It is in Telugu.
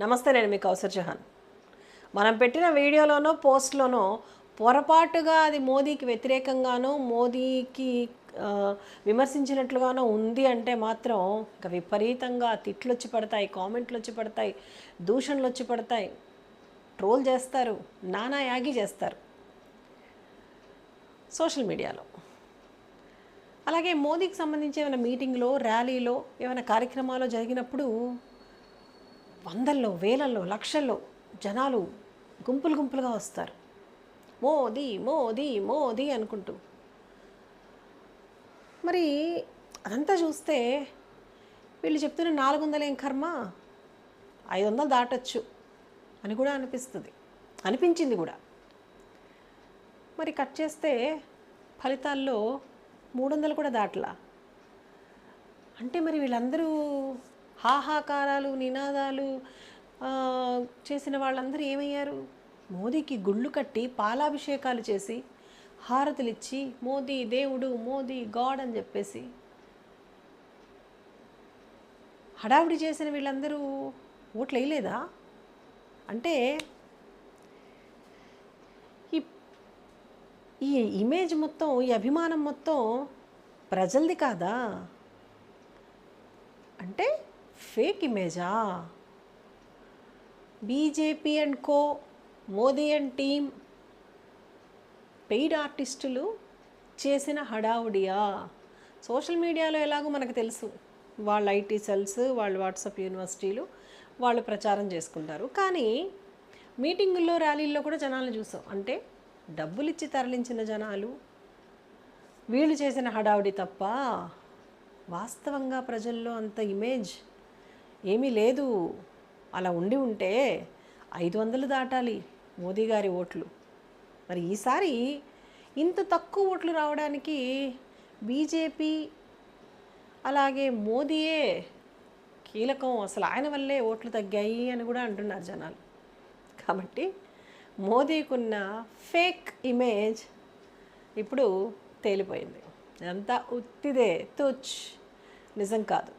నమస్తే నేను మీ కౌసర్ జహాన్. మనం పెట్టిన వీడియోలోనో పోస్ట్లోనో పొరపాటుగా అది మోదీకి వ్యతిరేకంగానో మోదీకి విమర్శించినట్లుగానో ఉంది అంటే మాత్రం ఇంకా విపరీతంగా తిట్లు వచ్చి పడతాయి కామెంట్లు వచ్చి పడతాయి దూషణలు వచ్చి పడతాయి. ట్రోల్ చేస్తారు నానా యాగి చేస్తారు సోషల్ మీడియాలో. అలాగే మోదీకి సంబంధించి ఏమైనా మీటింగ్లో ర్యాలీలో ఏమైనా కార్యక్రమాలు జరిగినప్పుడు వందల్లో వేలల్లో లక్షల్లో జనాలు గుంపులు గుంపులుగా వస్తారు. మోదీ మోదీ మోదీ అనుకుంటూ. మరి అదంతా చూస్తే వీళ్ళు చెప్తున్న నాలుగు వందలు ఏం కర్మ? ఐదు వందలు దాటచ్చు అని కూడా అనిపిస్తుంది. అనిపించింది కూడా. మరి కట్ చేస్తే ఫలితాల్లో మూడు వందలు కూడా దాటలా. అంటే మరి వీళ్ళందరూ హాహాకారాలు నినాదాలు చేసిన వాళ్ళందరూ ఏమయ్యారు? మోదీకి గుళ్ళు కట్టి పాలాభిషేకాలు చేసి హారతులు ఇచ్చి మోదీ దేవుడు మోదీ గాడ్ అని చెప్పేసి. హడావిడి చేసిన వీళ్ళందరూ ఓట్లు వేయలేదా అంటే ఈ ఈ ఇమేజ్ మొత్తం ఈ అభిమానం మొత్తం ప్రజలది కాదా? అంటే fake ఇమేజా BJP and co Modi and team paid ఆర్టిస్టులు చేసిన హడావుడియా? సోషల్ మీడియాలో ఎలాగో మనకు తెలుసు. వాళ్ళ ఐటీ సెల్స్ వాళ్ళ వాట్సాప్ యూనివర్సిటీలు వాళ్ళు ప్రచారం చేసుకుంటారు. కానీ మీటింగుల్లో ర్యాలీల్లో కూడా జనాలను చూసాం. అంటే డబ్బులు ఇచ్చి తరలించిన జనాలు వీళ్ళు చేసిన హడావుడి తప్ప వాస్తవంగా ప్రజల్లో అంత ఇమేజ్ ఏమీ లేదు. అలా ఉండి ఉంటే ఐదు వందలు దాటాలి మోదీ గారి ఓట్లు. మరి ఈసారి ఇంత తక్కువ ఓట్లు రావడానికి బీజేపీ అలాగే మోదీయే కీలకం. అసలు ఆయన వల్లే ఓట్లు తగ్గాయి అని కూడా అంటున్నారు జనాలు. కాబట్టి మోదీకున్న ఫేక్ ఇమేజ్ ఇప్పుడు తేలిపోయింది. అంతా ఉత్తిదే తుచ్. నిజం కాదు.